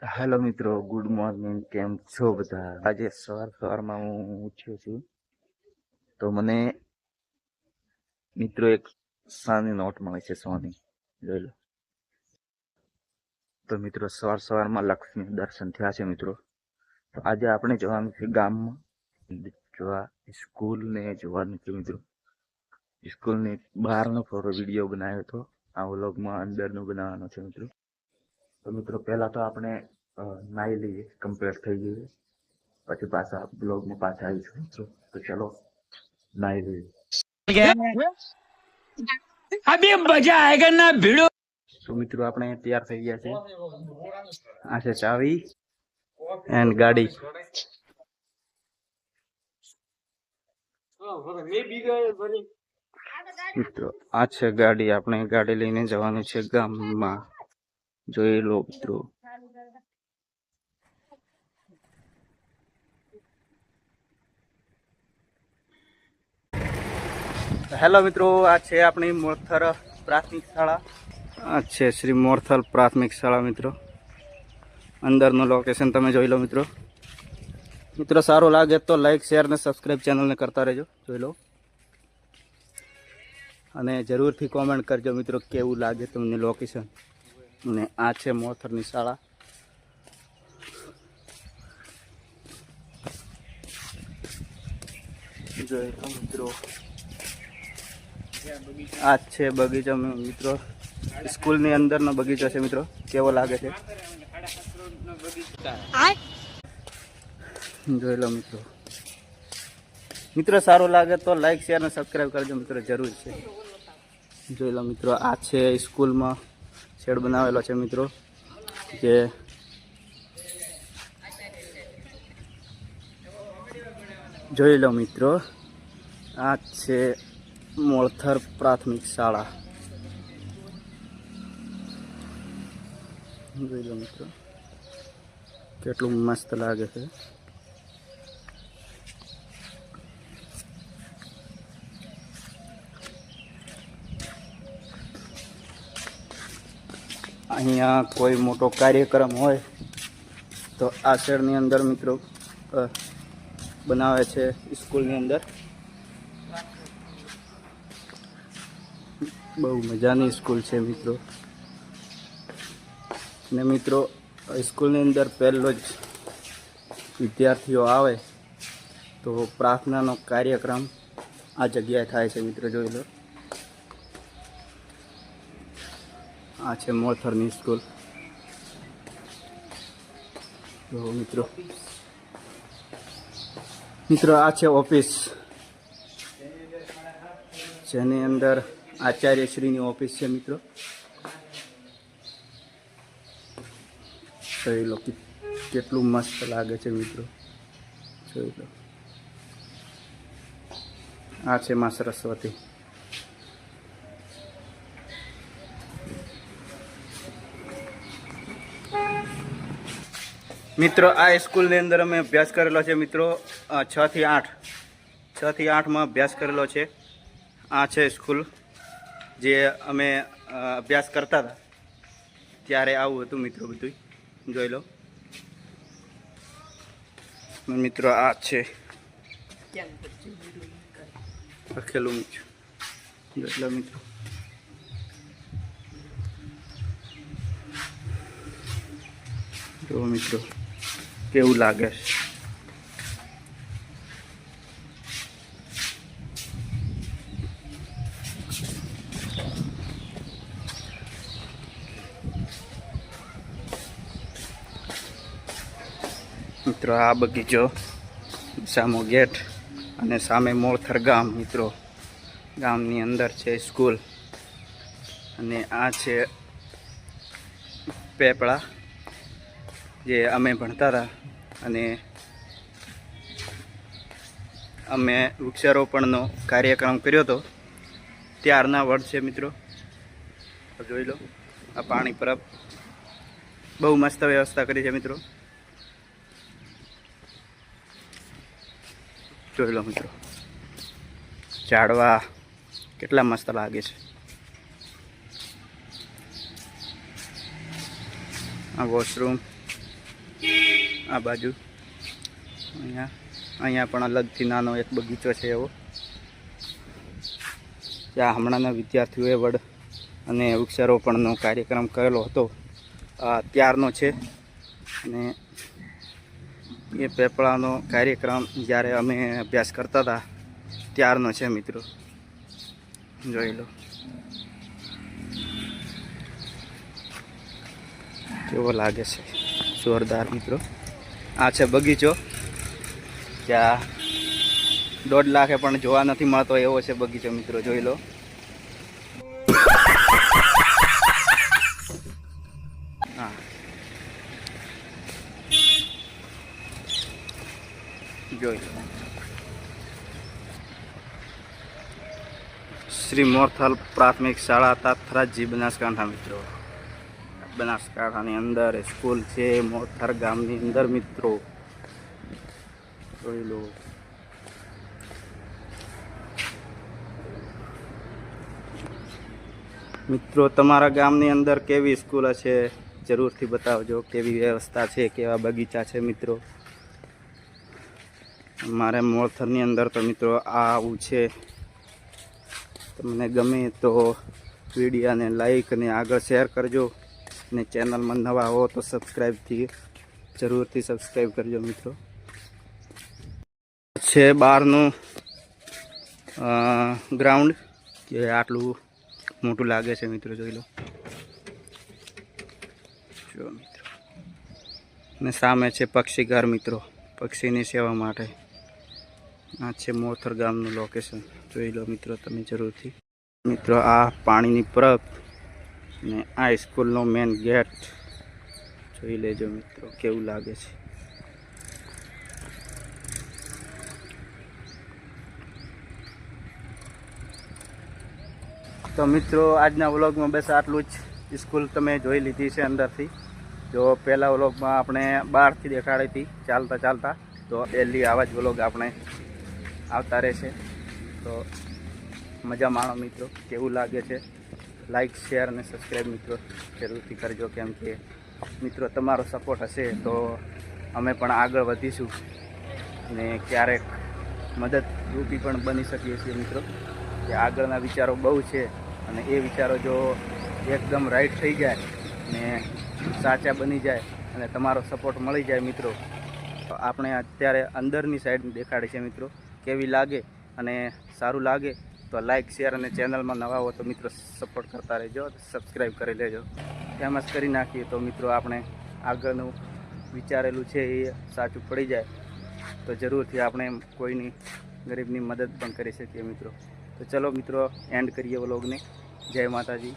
Hello મિત્રો good morning કેમ છો બધા? આજે સવાર સવારમાં હું ઉઠ્યો છું. તો મને મિત્રો એક સાની નોટ મળે છે સોની. જોઈ લો. તો મિત્રો, સવાર સવારમાં લક્ષ્મી દર્શન થયા છે મિત્રો. તો આજે આપણે જવાનું છે ગામમાં. જોવા સ્કૂલ ને જોવાનું છે મિત્રો. સ્કૂલની બહારનો ફોટો, વીડિયો બનાવ્યો હતો. આ વ્લોગમાં અંદરનો બનાવવાનો છે મિત્રો. તો મિત્રો પહેલા તો આપણે નાહી લઈએ કમ્પ્લીટ થઈ ગયું પછી પાછા બ્લોગમાં પાછા આવીશું મિત્રો. તો ચલો નાહી લઈએ. અભી મજા આયેગા ના ભીડો. તો મિત્રો આપણે તૈયાર થઈ ગયા છે. આ છે ચાવી એન્ડ ગાડી. મિત્રો આ છે ગાડી. આપણે ગાડી લઈને જવાનું છે ગામમાં. જોઈ લો મિત્રો હેલો મિત્રો. આ છે આપણી મોરથર પ્રાથમિક શાળા. આ છે શ્રી મોરથલ પ્રાથમિક શાળા મિત્રો. અંદરનું લોકેશન તમે જોઈ લો મિત્રો. મિત્રો સારું લાગે તો લાઈક શેર અને સબસ્ક્રાઈબ ચેનલને કરતા રહેજો. જોઈ લો. અને જરૂરથી કોમેન્ટ કરજો મિત્રો કેવું લાગે તમને લોકેશન અને આ છે મોથરની શાળા. મિત્રો. આ છે બગીચો મિત્રો. સ્કૂલની અંદરનો બગીચો છે મિત્રો. કેવો લાગે છે? જોઈ લો મિત્રો. મિત્રો સારું લાગે તો લાઈક શેર અને સબસ્ક્રાઈબ કરજો. મિત્રો જરૂર છે. જોઈ લો મિત્રો આ છે સ્કૂલમાં શેડ બનાવેલો છે મિત્રો જે જોઈ લો મિત્રો, આ છે મોળથર પ્રાથમિક શાળા. જોઈ લો મિત્રો, કેટલું મસ્ત લાગે છે. અહીંયા કોઈ મોટો કાર્યક્રમ હોય, તો આ શેડની અંદર મિત્રો બનાવે છે સ્કૂલની અંદર. બહુ મજાની સ્કૂલ છે મિત્રો. ને મિત્રો, સ્કૂલની અંદર પહેલો જ વિદ્યાર્થીઓ આવે, તો પ્રાર્થનાનો કાર્યક્રમ આ જગ્યાએ થાય છે મિત્રો, જોઈ લો. આ છે મોથરની સ્કૂલ. તો મિત્રો. મિત્રો, આ છે ઓફિસ. જેની અંદર આચાર્યશ્રીની ઓફિસ છે મિત્રો. જોઈ લો કેટલું મસ્ત લાગે છે મિત્રો. જોઈ લો. આ છે માં સરસ્વતી. મિત્રો, આ સ્કૂલની અંદર અમે અભ્યાસ કરેલો છે મિત્રો છ થી આઠ. છ થી આઠમાં અભ્યાસ કરેલો છે. આ છે સ્કૂલ, જે અમે અભ્યાસ કરતા હતા. ત્યારે આવું હતું મિત્રો બધું જોઈ લો. મિત્રો, આ છે. લખેલું મિત્રો જોઈ લો મિત્રો. જો મિત્રો. કેવું લાગે છે? મિત્રો, આ બગીચો સામો ગેટ અને સામે મોળથર ગામ, મિત્રો. ગામની અંદર છે સ્કૂલ. અને આ છે પેપળા, જે અમે ભણતા હતા. અને અમે વૃક્ષારોપણનો કાર્યક્રમ કર્યો હતો. ત્યારના વર્ષ છે મિત્રો. જોઈ લો. આ પાણી પરબ બહુ મસ્ત વ્યવસ્થા કરી છે મિત્રો. જોઈ લો મિત્રો. ઝાડવા કેટલા મસ્ત લાગે છે. આ વોશરૂમ આ બાજુ. અહીંયા અહીંયા પણ અલગથી નાનો એક બગીચો છે એવો. ત્યાં હમણાંના વિદ્યાર્થીઓએ વડ અને વૃક્ષારોપણનો કાર્યક્રમ કરેલો હતો. આ ત્યારનો છે. અને એ પેપળાનો કાર્યક્રમ જ્યારે અમે અભ્યાસ કરતા હતા, ત્યારનો છે મિત્રો. જોઈ લો. કેવો લાગે છે? જોરદાર મિત્રો. આ છે બગીચો. ત્યાં દોઢ લાખે પણ જોવા નથી મળતો એવો છે બગીચો, મિત્રો, જોઈ લો. હા. જોઈ શ્રી મોરથલ પ્રાથમિક શાળા તાથરાજી બનાસકાંઠા, મિત્રો. બનાસકાંઠાની અંદર સ્કૂલ છે મોરથર ગામની અંદર, મિત્રો. જોઈ લો. મિત્રો, તમારા ગામની અંદર કેવી સ્કૂલ હશે? જરૂરથી બતાવજો. કેવી વ્યવસ્થા છે? કેવા બગીચા છે, મિત્રો? મારે મોરથરની અંદર તો, મિત્રો, આ આવું છે. તમને ગમે તો વિડીયાને લાઈક અને આગળ શેર કરજો. અને ચેનલમાં નવા હો તો સબસ્ક્રાઈબથી જરૂરથી સબસ્ક્રાઈબ કરજો મિત્રો. છે બહારનું ગ્રાઉન્ડ કે આટલું મોટું લાગે છે મિત્રો જોઈ લો. જો મિત્રો. અને સામે છે પક્ષીઘર મિત્રો. પક્ષીની સેવા માટે. આ છે મોથર ગામનું લોકેશન જોઈ લો મિત્રો તમે જરૂરથી. મિત્રો, આ પાણીની પરબ ને આ સ્કૂલનો મેન ગેટ જોઈ લેજો મિત્રો, કેવું લાગે છે. તો મિત્રો, આજના વ્લોગમાં બસ આટલું જ. સ્કૂલ તમે જોઈ લીધી છે અંદરથી. જો પહેલાં વ્લોગમાં આપણે બહારથી દેખાડી હતી, ચાલતા ચાલતા. તો ડેલી આવા જ વ્લોગ આપણે આવતા રહેશે. તો મજા માણો મિત્રો, કેવું લાગે છે? લાઈક શેર અને સબસ્ક્રાઈબ મિત્રો, જરૂરથી કરજો કેમ કે મિત્રો તમારો સપોર્ટ હશે તો અમે પણ આગળ વધીશું અને ક્યારેક મદદરૂપી પણ બની શકીએ છીએ મિત્રો. કે આગળના વિચારો બહુ છે અને એ વિચારો જો એકદમ રાઈટ થઈ જાય ને સાચા બની જાય અને તમારો સપોર્ટ મળી જાય મિત્રો, તો આપણે અત્યારે અંદરની સાઈડ દેખાડે છે મિત્રો. કેવી લાગે અને સારું લાગે તો લાઈક શેર અને ચેનલમાં નવા હો તો મિત્રો સપોર્ટ કરતા રહેજો સબસ્ક્રાઈબ કરી લેજો. ફેમસ કરી નાખીએ તો મિત્રો આપણે આગળનું વિચારેલું છે એ સાચું પડી જાય. તો જરૂરથી આપણે કોઈની ગરીબની મદદ પણ કરી શકીએ મિત્રો. તો ચલો મિત્રો એન્ડ કરીએ વ્લોગને જય માતાજી.